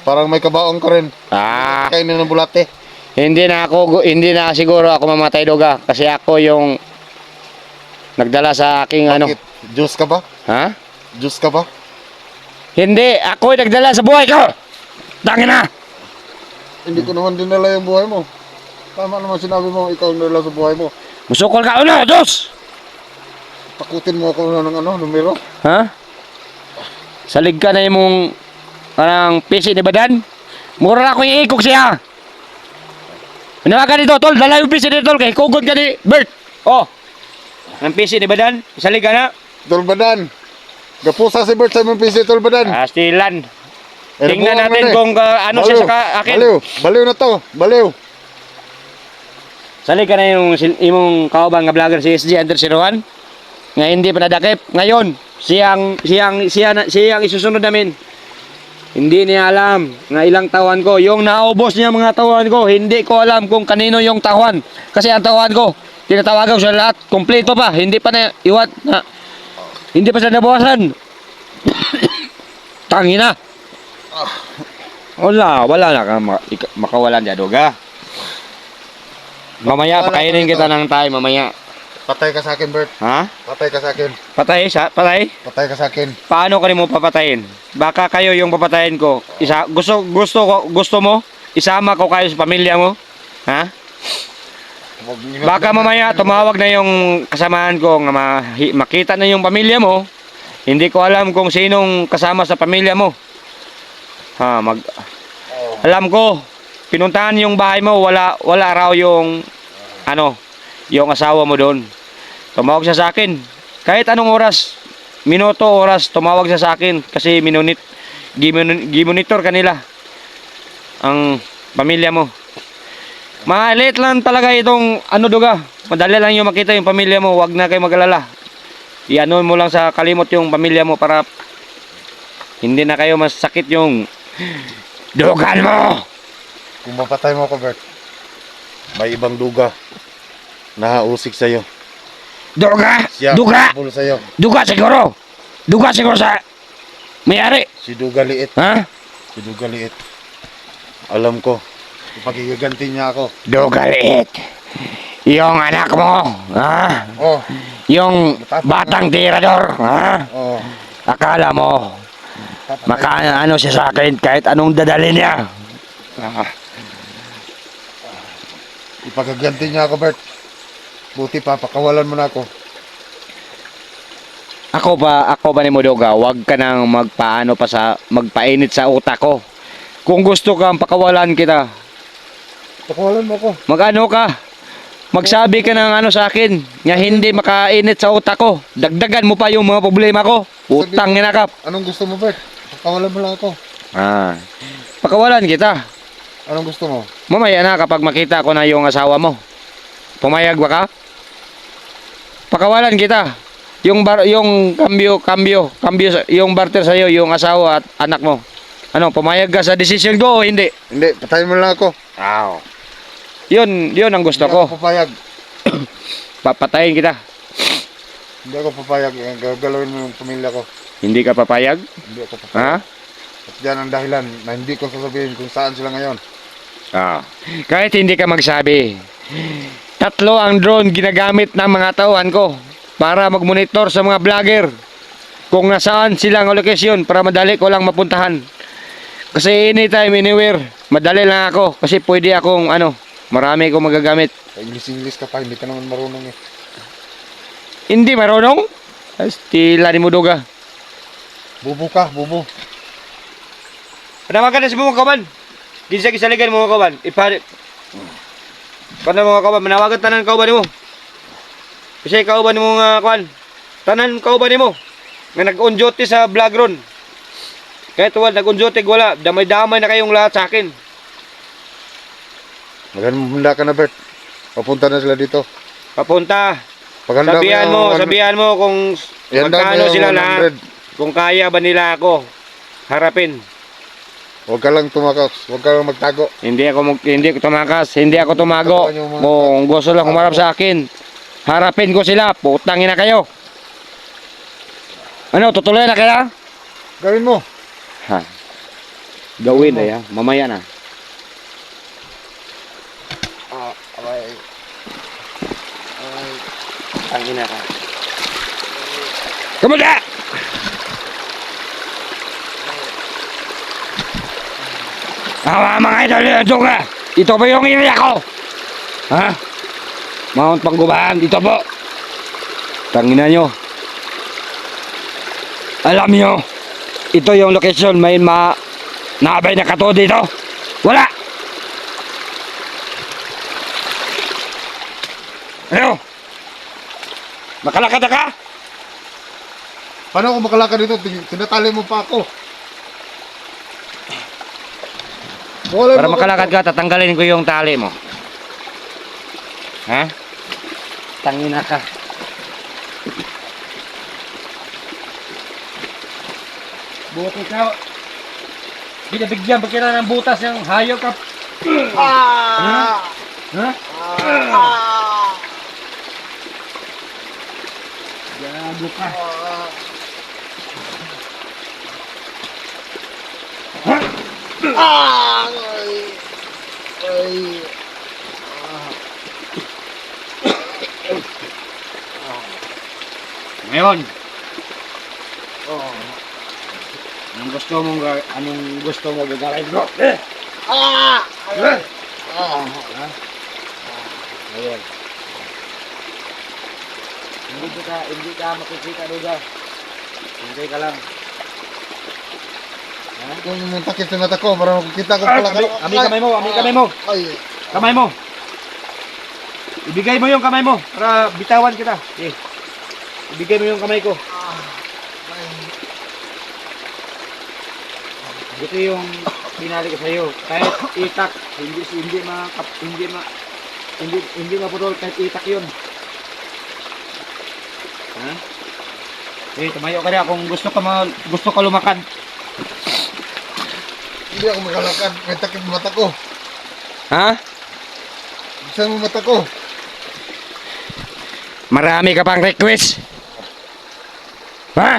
Parang may kabaong ka rin. Ah, Kainin ng bulate. hindi na ako, hindi na siguro ako mamatay duga. Kasi ako yung nagdala sa aking ano. Bakit? Diyos ka ba? Ha? Diyos ka ba? Hindi, ako yung nagdala sa buhay ko. Tangin na. Hindi ko naman dinala yung buhay mo. Tama naman sinabi mo, ikaw ang nila sa buhay mo. Musukol ka ulo, dos. Takutin mo ako ng ano, numero. Ha? Salig ka na yung mong parang PC ni Badan. Mura na ako yung ikog siya. Manawagan dito, tol. Dala yung PC ni tol. Kay kugod ka ni Bert. Oh. Ang PC ni Badan. Salig ka na. Tolbadan. Gapusa si Bert sa mong PC, Tolbadan. Astilan. Eh, Tingnan natin mo na eh. kung uh, ano siya Baliw, sa ka- akin. Baliw, baliw na to, baliw. Salig ka na yung imong kaubang nga vlogger si SG Under Siruan. Nga hindi pa nadakip. Ngayon, siyang, siyang, siya, siyang isusunod namin. Hindi niya alam nga ilang tawan ko. Yung naubos niya mga tawan ko, hindi ko alam kung kanino yung tawan. Kasi ang tawan ko, tinatawagan ko sa lahat. Kompleto pa. Hindi pa na iwat na. Hindi pa siya nabawasan. Tangina. Wala, wala na ka makawalan dyan, duga. Mamaya, pakainin kita ng tayo, mamaya. Patay ka sa akin, Bert. Ha? Patay ka sa akin. Patay siya? Patay? Patay ka sa akin. Paano ka rin mo papatayin? Baka kayo yung papatayin ko. Isa, gusto, gusto, ko- gusto mo? Isama ko kayo sa pamilya mo? Ha? Baka mamaya tumawag na yung kasamahan ko nga makita na yung pamilya mo. Hindi ko alam kung sinong kasama sa pamilya mo. Ha, mag Alam ko, pinuntahan yung bahay mo, wala wala raw yung ano, yung asawa mo doon. Tumawag siya sa akin. Kahit anong oras, minuto, oras, tumawag siya sa akin kasi minunit gimonitor kanila ang pamilya mo. Maliit lang talaga itong ano duga. Madali lang yung makita yung pamilya mo. Huwag na kayo mag-alala. Iano mo lang sa kalimot yung pamilya mo para hindi na kayo masakit yung dugan mo. Kung mapatay mo ako, Bert, may ibang duga na hausik sa'yo. Duga! Siya, Duga! habol sa'yo. Duga siguro! Duga siguro sa mayari. Si Duga Liit. Ha? Si Duga Liit. Alam ko. Ipagigaganti niya ako. Duga liit. Yung anak mo. Ha? Oh, Yung batang tirador. Ha? oh. Akala mo maka ano siya sa akin kahit anong dadalhin niya. Ah. Ipagaganti niya ako, Bert. Buti pa, pakawalan mo na ako. Ako ba, ako ba ni Modoga, wag ka nang magpaano pa sa, magpainit sa utak ko. Kung gusto kang pakawalan kita, Pakawalan mo ako. magano ka, magsabi ka ng ano sa akin, nga hindi makainit sa utak ko. Dagdagan mo pa yung mga problema ko. Utang ina ka. Anong gusto mo, Bert? Pakawalan mo lang ako. Ah, pakawalan kita. Anong gusto mo? Mamaya na kapag makita ko na yung asawa mo. Pumayag ba ka? Pakawalan kita. Yung bar, yung kambyo, kambyo, sa- yung barter sa'yo, yung asawa at anak mo. Ano, pumayag ka sa decision ko o hindi? Hindi, patayin mo lang ako. Aw. Yun, yun ang gusto Hindi ko. ako papayag. Papatayin kita. Hindi ako papayag. Gagalawin mo yung pamilya ko. Hindi ka papayag? Hindi ako papayag. Ha? At yan ang dahilan na hindi ko sasabihin kung saan sila ngayon. Ah. Kahit hindi ka magsabi. Tatlo ang drone ginagamit ng mga tauhan ko para mag-monitor sa mga vlogger kung nasaan silang lokasyon para madali ko lang mapuntahan. Kasi anytime, anywhere, madali lang ako kasi pwede akong ano, marami akong magagamit. English-English ka pa, hindi ka naman marunong eh. Hindi marunong? Stila ni Muduga. Bubo ka, bubo. Panawagan na sa mga kaban. Di sa kisaligan mga kaban. Ipari. Kana mga kaban, manawagan tanan kauban mo. Kasi kauban mo nga kwan. Tanan kauban mo. Nga nag-on duty sa vlog ron. Kahit wala nag-on duty wala, damay-damay na kayong lahat sa akin. Maganda ka na, Bert. Papunta na sila dito. Papunta. Paganda Sabihan mo, ano- sabihan mo kung magkano sila lahat. 100. Kung kaya ba nila ako harapin. Huwag ka lang tumakas. Huwag ka lang magtago. Hindi ako mag, hindi ko tumakas, hindi ako tumago. Katawan yung mga- Kung gusto lang humarap sa akin, harapin ko sila. Putangin na kayo. Ano, tutuloy na kaya? Gawin mo. Ha. gawin ay ha. Mamaya na. Ah, aray. Aray. Ang ina ka. Kamuda! Ah, mga idol, ito ka. Ito ba yung area ko? Ha? Mount Panggubahan, ito po. Tangina nyo. Alam nyo, ito yung location, may ma... Naabay na kato dito. Wala! Ano? Makalakad ka? Paano ako makalakad dito? Tin- Tinatali mo pa ako. Wala Para makalakad ka, tatanggalin ko yung tali mo. Ha? Tangina ka. Buti ka. Binabigyan ba kita ng butas yung hayop ka? Ah! Ha? Ah! Gago ka. Ah! Ay! Ay! Ngayon, Oh. anong gusto mong ga- anong gusto mo gagawin ko? Eh! Ah! Eh! Ah! Ngayon. Hindi ka, hindi ka makikita duga. Hindi ka lang. Kung yung takip sa mata ko, para makikita ko Ah, pala. ami, ami kamay mo, ami kamay mo. Ay! Kamay mo. Ibigay mo yung kamay mo para bitawan kita. Eh. Ibigay mo yung kamay ko. Ito yung pinali ko sa iyo. Kahit itak, hindi hindi ma hindi ma hindi hindi maputol kahit itak 'yun. Ha? Eh, tumayo ka rin kung gusto ka ma, gusto ka lumakad. Hindi ako makalakad. May takip mata ko. Ha? Saan mo mata ko? Marami ka pang request. Ha?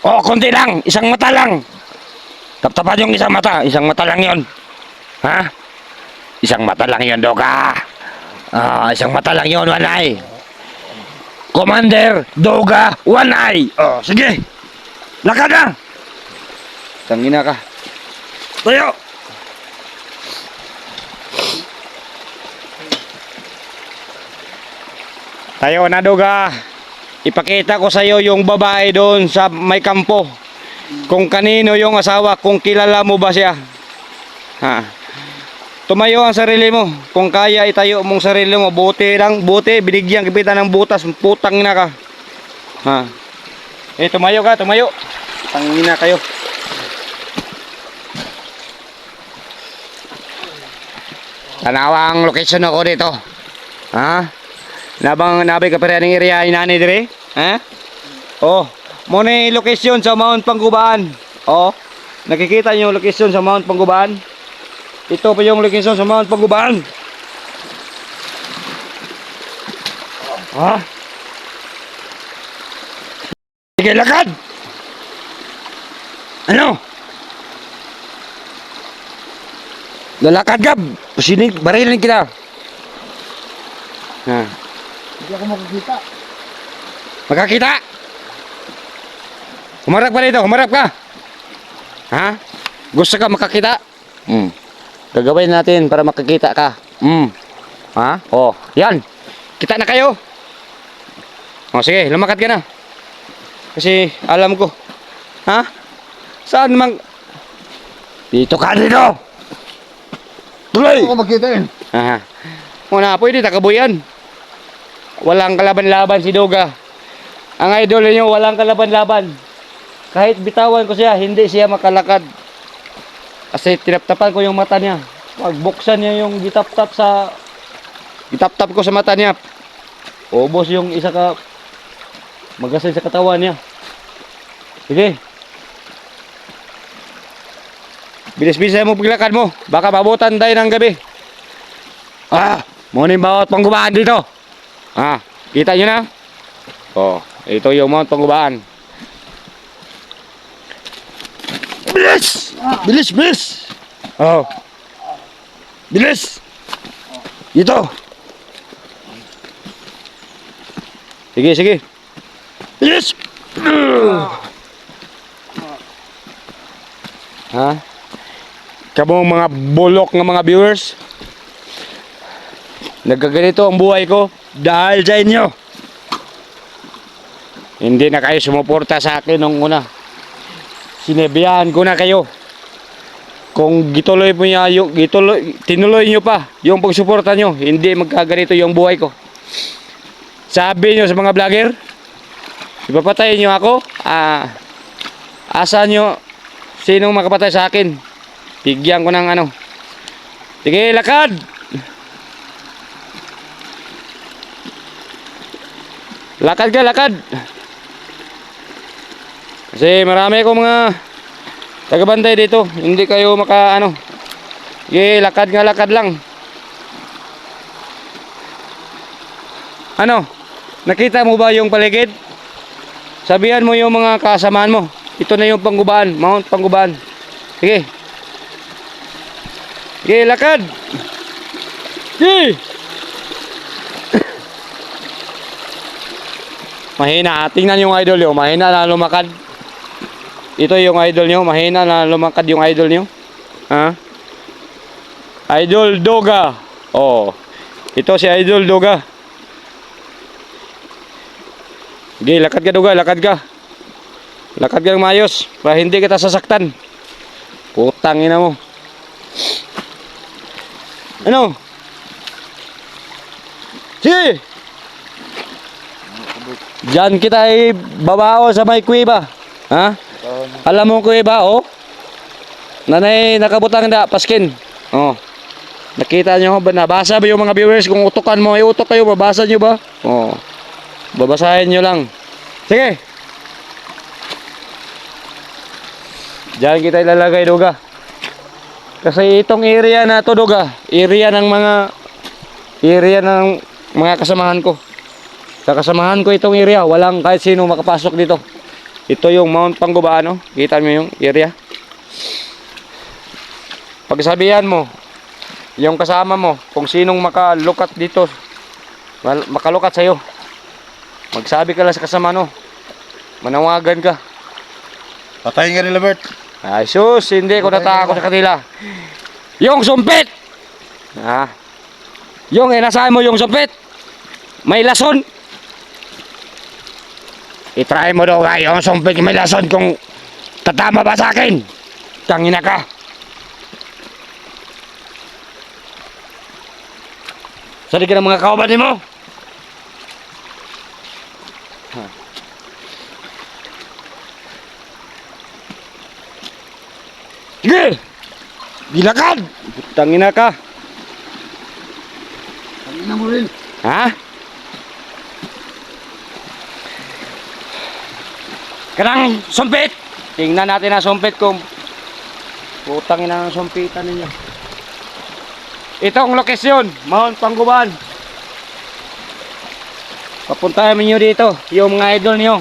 O, konti lang. Isang mata lang. Taptapan yung isang mata. Isang mata lang yon. Ha? Isang mata lang yon, Doga. Ah, isang mata lang yon, one eye. Commander Doga, one eye. Oh, sige. Lakad na. Tangina ka. Tayo. Tayo na Doga. Ipakita ko sa iyo yung babae doon sa may kampo. Kung kanino yung asawa, kung kilala mo ba siya. Ha. Tumayo ang sarili mo. Kung kaya itayo mong sarili mo, buti lang, buti, binigyan kita ng butas, putang na ka. Ha. Eh, tumayo ka, tumayo. Tangina kayo. Tanawa ang location ako dito. Ha? Nabang nabi ka pa rin ang area inani dire? Ha? Oh, mo na yung location sa Mount Panggubaan. Oh, nakikita niyo yung location sa Mount Panggubaan? Ito pa yung location sa Mount Panggubaan. Ha? Sige, lakad! Ano? Lalakad ka! Sinig, barilin kita. Ha? Hindi ako makikita. Magkakita! Humarap ka dito, humarap ka! Ha? Gusto ka makakita? Hmm. Gagawin natin para makakita ka. Hmm. Ha? Oh, yan. Kita na kayo. Oh, sige, lumakad ka na. Kasi alam ko. Ha? Saan mang... Dito ka dito! Tuloy! Hindi ako makita yun. Aha. Muna, pwede takabuyan. Walang kalaban-laban si Doga. Ang idol niyo, walang kalaban-laban. Kahit bitawan ko siya, hindi siya makalakad. Kasi tinaptapan ko yung mata niya. Pagbuksan niya yung gitap-tap sa... Gitap-tap ko sa mata niya. Ubos yung isa ka... Magasin sa katawan niya. Sige. Bilis-bilis mo paglakad mo. Baka mabutan tayo ng gabi. Ah, muna yung bawat panggubaan dito. Ah, kita nyo na? Oh, ito yung Mount Panggubaan. Bilis! Bilis, bilis! Oh. Bilis! Dito! Sige, sige. Bilis! Ha? Kamong mga bulok ng mga viewers. Nagkaganito ang buhay ko dahil sa inyo. Hindi na kayo sumuporta sa akin nung una. Sinabihan ko na kayo. Kung gituloy mo niya, yung, gituloy, tinuloy nyo pa yung pagsuporta nyo, hindi magkaganito yung buhay ko. Sabi nyo sa mga vlogger, ipapatayin nyo ako, ah, asa nyo, sinong makapatay sa akin, bigyan ko ng ano. Sige, lakad! Lakad ka, lakad! Kasi marami akong mga tagabantay dito. Hindi kayo maka ano. Sige, lakad nga lakad lang. Ano? Nakita mo ba yung paligid? Sabihan mo yung mga kasamaan mo. Ito na yung panggubaan, Mount Panggubaan. Sige. Sige, lakad. Sige. Mahina. Tingnan yung idol nyo. Mahina na lumakad. Ito yung idol nyo. Mahina na lumakad yung idol nyo. Ha? Idol Doga. Oh. Ito si Idol Doga. Sige, lakad ka Doga. Lakad ka. Lakad ka ng mayos. Para hindi kita sasaktan. Putang ina mo. Ano? Sige! Diyan kita ay babao sa may kuweba. Ha? Alam mo kuweba, oh? Nanay nakabutang da, paskin. Oh. Nakita nyo ba? Nabasa ba yung mga viewers? Kung utukan mo, ay utok kayo, mabasa nyo ba? Oh. Babasahin nyo lang. Sige. Diyan kita ilalagay, Duga. Kasi itong area na to, Duga, area ng mga area ng mga kasamahan ko. Sa kasamahan ko itong area, walang kahit sino makapasok dito. Ito yung Mount Panggubaan, no? Kita mo yung area. Pagsabihan mo, yung kasama mo, kung sinong makalukat dito, makalukat sa'yo. Magsabi ka lang sa kasama, no? Manawagan ka. Patayin ka nila, Bert. Ay, sus, hindi ko natakot sa kanila. Yung sumpit! Ha? Yung inasahan mo yung sumpit! May lason! I-try mo daw nga yung sumpit may lason kung tatama ba sa akin? Tangina ka! Sali ka ng mga kauban mo! Sige! Gilakad! Tangina ka! Tangina mo rin. Ha? Kanang sumpit! Tingnan natin ang sumpit kung putang ina ang sumpitan ninyo. Itong lokasyon, Mount Pangguban. Papuntahan ninyo dito, yung mga idol niyo.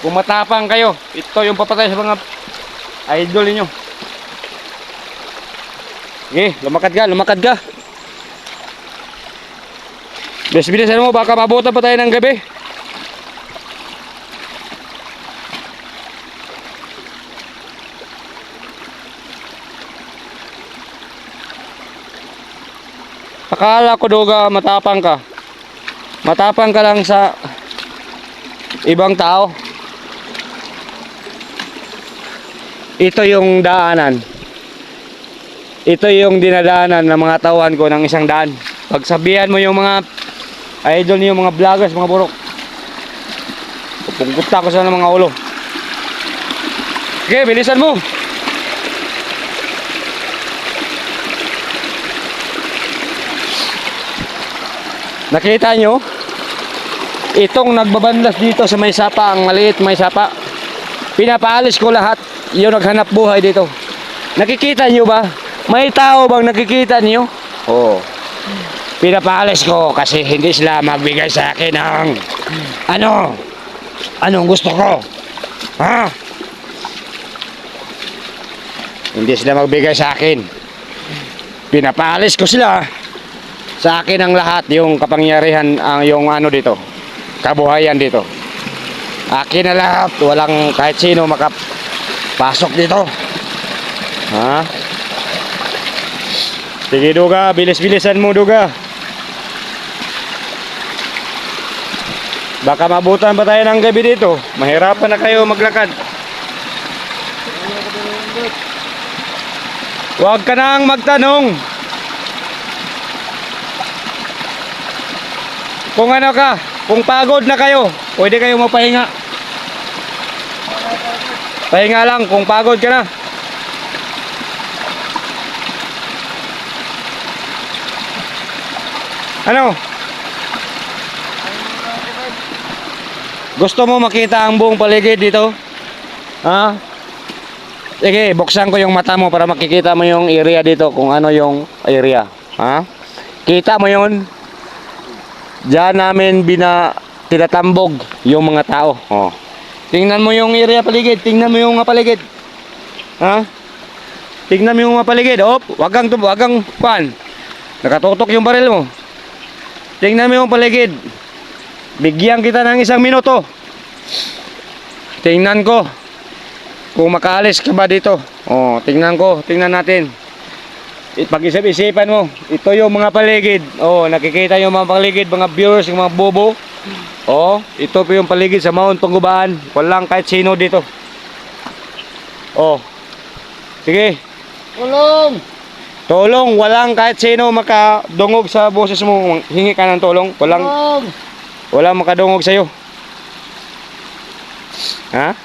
Kung matapang kayo, ito yung papatay sa mga idol niyo. Sige, lumakad ka, lumakad ka. Bilis-bilisan mo, baka mabutan pa tayo ng gabi. Akala ko duga matapang ka. Matapang ka lang sa ibang tao. Ito yung daanan. Ito yung dinadaanan ng mga tauhan ko ng isang daan. Pagsabihan mo yung mga idol niyo, mga vloggers, mga burok. Pupungkot ko sa mga ulo. Okay, bilisan mo. Nakita nyo? Itong nagbabandas dito sa may sapa, ang maliit may sapa. Pinapaalis ko lahat yung naghanap buhay dito. Nakikita nyo ba? May tao bang nakikita nyo? Oo. Pinapaalis ko kasi hindi sila magbigay sa akin ng ano? Anong gusto ko? Ha? Hindi sila magbigay sa akin. Pinapaalis ko sila. Sa akin ang lahat, yung kapangyarihan, ang yung ano dito, kabuhayan dito. Akin na lahat, walang kahit sino makapasok dito. Ha? Sige Duga, bilis-bilisan mo Duga. Baka mabutan pa tayo ng gabi dito. Mahirapan na kayo maglakad. Huwag ka nang magtanong. Kung ano ka, kung pagod na kayo, pwede kayo mapahinga. Pahinga lang kung pagod ka na. Ano? Gusto mo makita ang buong paligid dito? Ha? Sige, buksan ko yung mata mo para makikita mo yung area dito kung ano yung area. Ha? Kita mo yun? Diyan namin bina tinatambog yung mga tao. Oh. Tingnan mo yung area paligid, tingnan mo yung paligid. Ha? Tingnan mo yung paligid. Op, wag kang wag kang pan. Nakatutok yung baril mo. Tingnan mo yung paligid. Bigyan kita ng isang minuto. Tingnan ko. Kung makaalis ka ba dito. Oh, tingnan ko, tingnan natin. Pag-isip-isipan mo, ito yung mga paligid. Oh, nakikita yung mga paligid, mga viewers, yung mga bobo. Oh, ito po yung paligid sa Mount Tungubaan. Walang kahit sino dito. Oh. Sige, Tulong! Tulong, walang kahit sino makadungog sa boses mo. Hingi ka ng tulong, walang Tulong! walang makadungog sa iyo. Ha?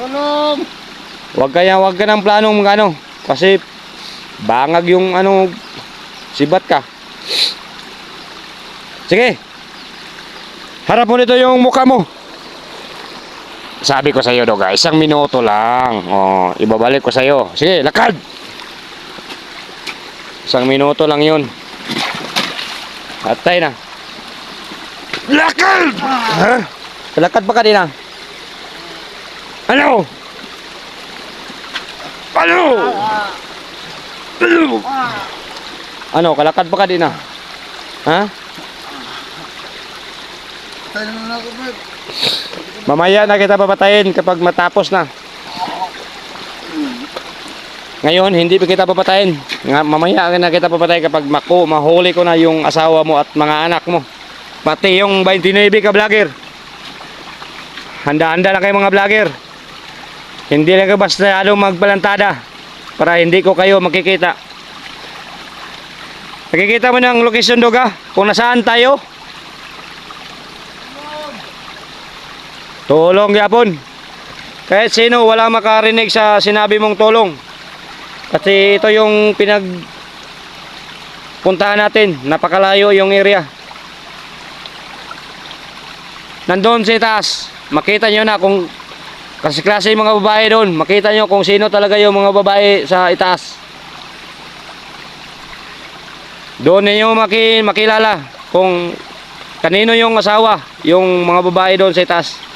Tulong! Wag kaya wag ka ng planong magano kasi bangag yung ano sibat ka. Sige. Harap mo nito yung mukha mo. Sabi ko sa iyo, Doga, isang minuto lang. Oh, ibabalik ko sa iyo. Sige, lakad. Isang minuto lang 'yun. Atay na. Lakad! Ha? Lakad pa ka din ah. Ano? Ano? Ano? Ano, kalakad pa ka din ah. Ha? Mamaya na kita papatayin kapag matapos na. Ngayon, hindi pa kita papatayin. Nga, mamaya na kita papatayin kapag maku, mahuli ko na yung asawa mo at mga anak mo. Pati yung 29 ka vlogger. Handa-handa na kayo mga vlogger. Hindi lang kayo basta magbalantada para hindi ko kayo makikita. Nakikita mo ng location doga kung nasaan tayo? Tulong yapon. Kahit sino wala makarinig sa sinabi mong tulong. Kasi ito yung pinag puntahan natin. Napakalayo yung area. Nandun sa itaas. Makita nyo na kung kasi klase yung mga babae doon. Makita nyo kung sino talaga yung mga babae sa itaas. Doon ninyo maki, makilala kung kanino yung asawa, yung mga babae doon sa itaas.